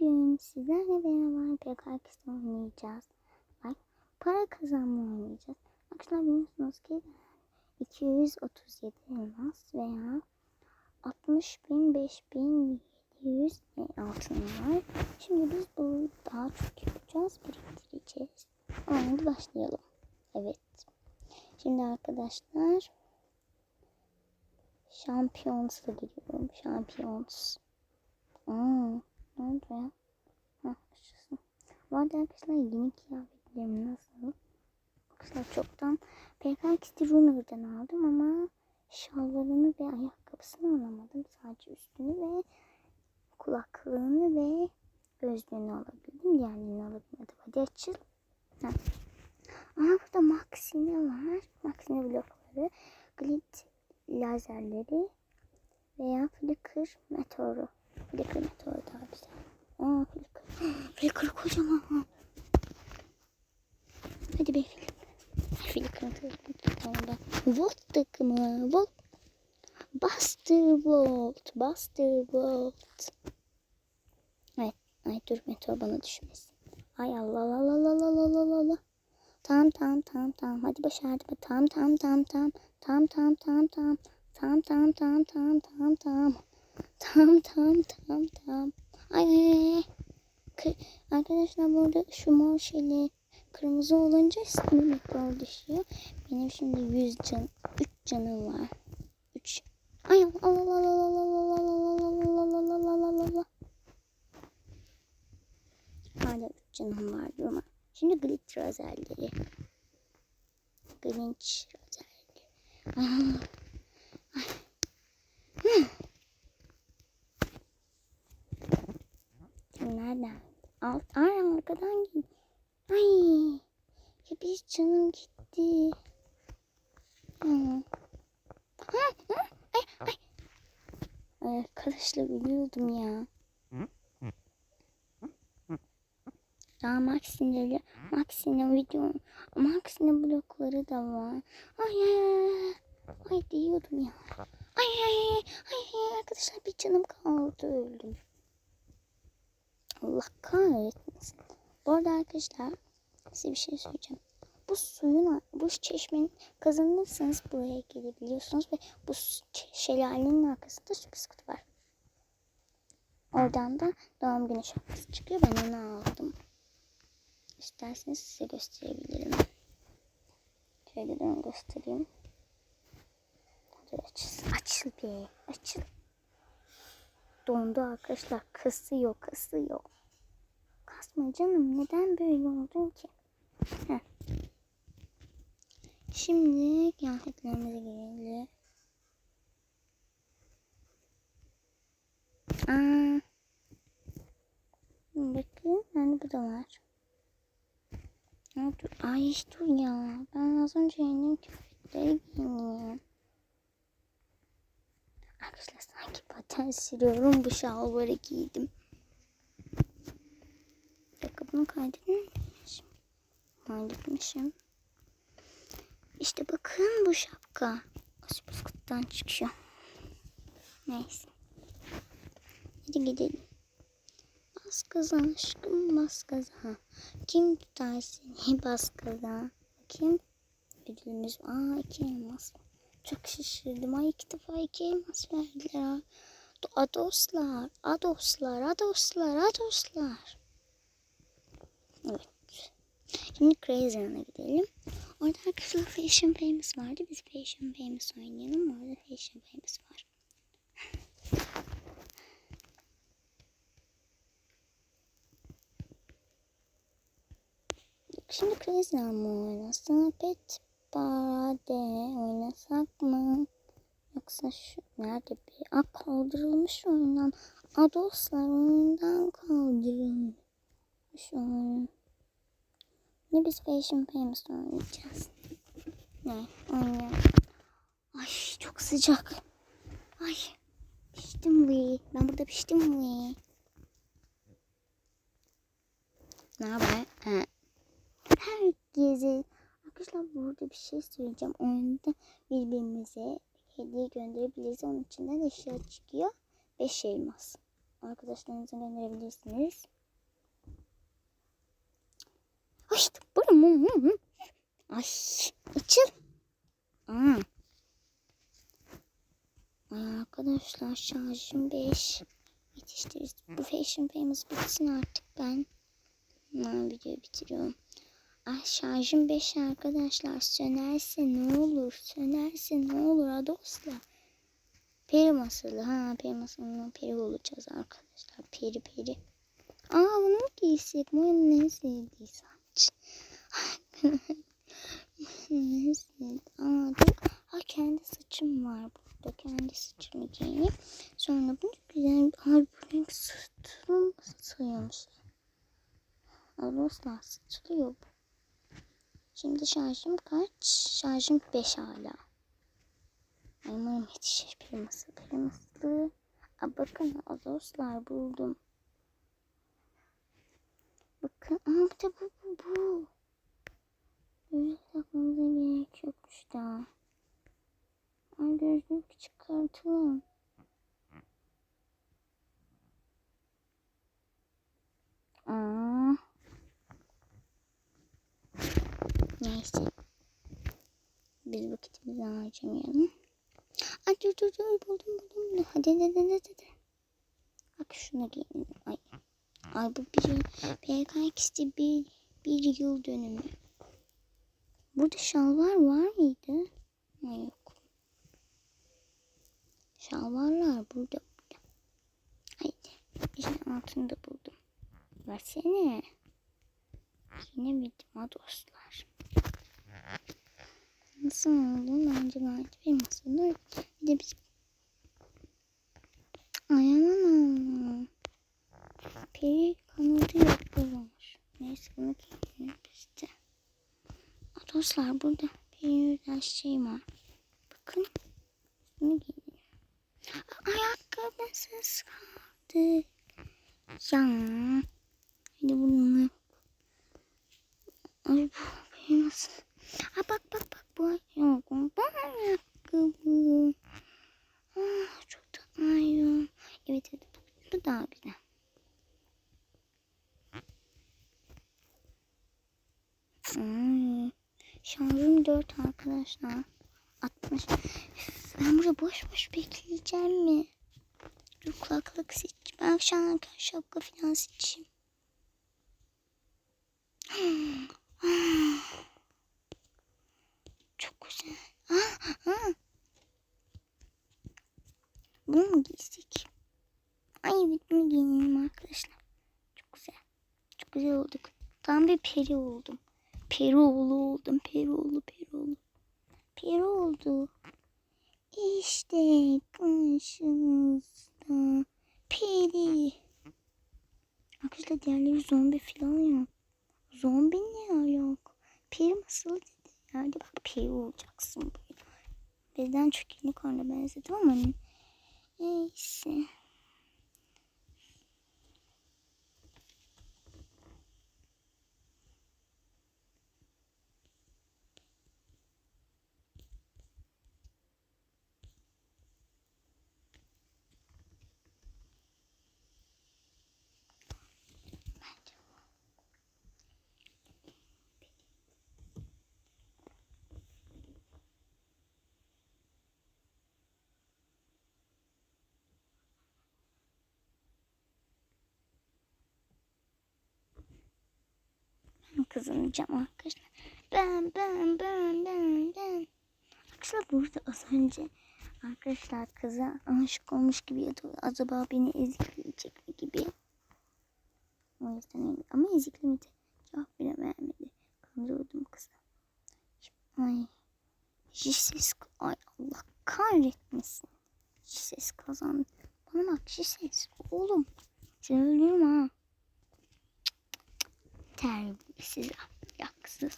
Bugün sizlerle beraber PKX'de oynayacağız. Bak para kazanma oynayacağız. Arkadaşlar biliyorsunuz ki 237 elmas veya 60 bin 5700 altın var. Şimdi biz bunu daha çok yapacağız. Biriktireceğiz. Halde başlayalım. Evet. Şimdi arkadaşlar Şampiyons'a giriyorum. Şampiyons. Aa, ne oldu ya? Hah, yaşasın. Bu arada arkadaşlar yeni kıyafetlerim nasıl? Arkadaşlar çoktan PKX'de Runner'dan aldım ama şalvarını ve ayakkabısını alamadım. Sadece üstünü ve kulaklığını ve gözlüğünü alabildim. Diğerlerini alabilmedim. Hadi açıl. Heh. Aa burada Maxine var. Maxine blokları. Glit lazerleri veya flicker meteoru. Flicker meteoru. Aa flicker. Flicker kocaman. Hadi be flicker. Flicker'ın tamamda. Volt takımı. Volt. Buster Volt. Buster Volt. Evet. Ay dur meteor bana düşmesin. Ay Allah la la la la la la la. Tam tam tam tam. Hadi başardık. Tam tam tam tam. Tam tam tam tam. Tam tam tam tam tam tam. Tam tam tam tam tam ay Arkadaşlar burada şu mor şeyle kırmızı olunca üstüne meteor düşüyor. Benim şimdi 100 can, 3 canım var. 3. Ay Allah Allah Allah Allah Allah Allah Allah Allah Allah Allah. Hala 3 canım vardı ama. Şimdi glitter özelliği. Grinch özelliği. Ya bir canım gitti. Ha, ha, Ay, ay. Ay, Arkadaşlar biliyordum ya. Daha Maxine, Maxine video, Maxine blokları da var. Ay ay ay. Ay diyordum ya. Ay ay ay. Ay ay arkadaşlar bir canım kaldı öldüm. Allah kahretmesin. Bu arada arkadaşlar size bir şey söyleyeceğim. Bu suyun, bu çeşmenin kazanırsanız buraya gelebiliyorsunuz ve bu şelalenin arkasında su bisküvi var. Oradan da doğum günü şapkası çıkıyor. Ben onu aldım. İsterseniz size gösterebilirim. Şöyle de göstereyim. Açıl be. Açıl. Dondu arkadaşlar. Kasıyor kasıyor. Kasma canım. Neden böyle oldun ki? Heh. Şimdi kıyafetlerimize girelim. Aa. Bakın. Yani bu da var. Ya dur, ay dur ya. Ben az önce yendiğim kıyafetleri giyiniyorum. Arkadaşlar sanki paten sürüyorum. Bu şalvarı giydim. Dakika bunu kaydetmişim. Kaydetmişim. İşte bakın bu şapka. Asbıskuttan çıkıyor. Neyse. Hadi gidelim. Bas gaza aşkım bas gaza. Kim tutar seni bas gaza. Bakayım. Ödülümüz. Aa iki elmas. Çok şaşırdım. Ay iki defa iki elmas verdiler. Adoslar. Adoslar. Adoslar. Adoslar. Şimdi Crazy Run'a gidelim. Orada arkadaşlar Fashion Famous vardı. Biz Fashion Famous oynayalım. Orada Fashion Famous var. Şimdi Crazy Run mı oynasak? Pet Bade oynasak mı? Yoksa şu nerede bir? Aa kaldırılmış oyundan. Aa dostlar oyundan kaldırılmış oyun. Ne biz Fashion Famous oynayacağız. Ne? Oynayalım. Ay çok sıcak. Ay piştim bu. Ben burada piştim bu. Ne haber? Ha. Herkese arkadaşlar burada bir şey söyleyeceğim. Oyunda birbirimize hediye gönderebiliriz. Onun içinden eşya çıkıyor. 5 elmas. arkadaşlarınıza gönderebilirsiniz. Ay işte buram. Ay açıl. Aa. Arkadaşlar şarjım 5. Yetiştiririz. Bu fashion payımız bitsin artık ben. Ha, videoyu bitiriyorum. Ay şarjım 5 arkadaşlar. Sönerse ne olur? Sönerse ne olur ha dostlar? Peri masalı. Ha peri masalından peri olacağız arkadaşlar. Peri peri. Aa bunu mu giysek? Bu ne sevdi? Dur. Ha kendi saçım var burada. Kendi saçımı giyeyim. Sonra bunu güzel. Ay bu renk sırtım satılıyormuş. Aa, dostlar satılıyor bu. Şimdi şarjım kaç? Şarjım 5 hala. Umarım yetişir priması priması. Aa, bakın aa, dostlar buldum. Bakın aa bir de bu bu bu. Böyle takmamıza gerek yokmuş daha. Ay gözlük çıkartalım. Aa. Neyse. Biz vakitimizi harcamayalım. Ay dur dur dur buldum buldum. Hadi hadi hadi hadi. Bak şunu giyelim. Ay. Ay bu bir PKX'de bir, bir yıl dönümü. Burada şalvar var mıydı? Ha, yok. Şalvarlar burada burada. Haydi. İşte altında buldum. Versene. Yine bildim ha dostlar. Nasıl oldu? Bence gayet bir masalı. Bir de biz... Ay aman aman. Peri kanadı bulmuş. Neyse bunu giyelim biz de. Aa, Dostlar burada bir şey var. Bakın. Bunu giyelim. Aa, Ayakkabısız kaldık. Ya. Hadi bunu Ay bu benim nasıl? Ha bak bak bak bu yok. Bu ayakkabı. Ah, çok da ayrı. Evet evet bu, bu daha güzel. Ay, şarjım 4 arkadaşlar. 60. Ben burada boş boş bekleyeceğim mi? Dur kulaklık seç. Ben şarkı şapka falan seçeyim. Çok güzel. Ah, ah. Bunu mu giysek? Ay evet giyelim arkadaşlar. Çok güzel. Çok güzel olduk. Tam bir peri oldum. Peri oğlu oldum. Peri oğlu, peri oğlu. Peri oldu. İşte karşınızda peri. Arkadaşlar diğerleri zombi falan yok. Zombi ne yok? Peri masalı dedi. Hadi bak peri olacaksın böyle. Bizden çok unicorn'a benzedim ama neyse. Kazanacağım arkadaşlar. Ben ben ben ben ben. Arkadaşlar burada az önce arkadaşlar kıza aşık olmuş gibi ya da acaba beni ezikleyecek mi gibi. O yüzden. Ama eziklemedi. Cevap bile vermedi. Kandırıyordum kızı. Ay. Jises. Ay Allah kahretmesin. Jises kazandı. Bana bak Jises. Oğlum. Söylüyorum ha. Terbiyesiz ahlaksız.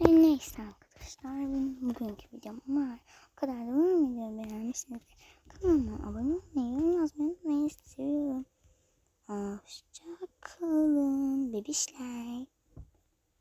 E, neyse arkadaşlar. bugünkü videom var. O kadar da umarım videomu beğenmişsiniz. Kanalıma abone olmayı, yorum yazmayı unutmayın. Sizi Hoşça kalın bebişler.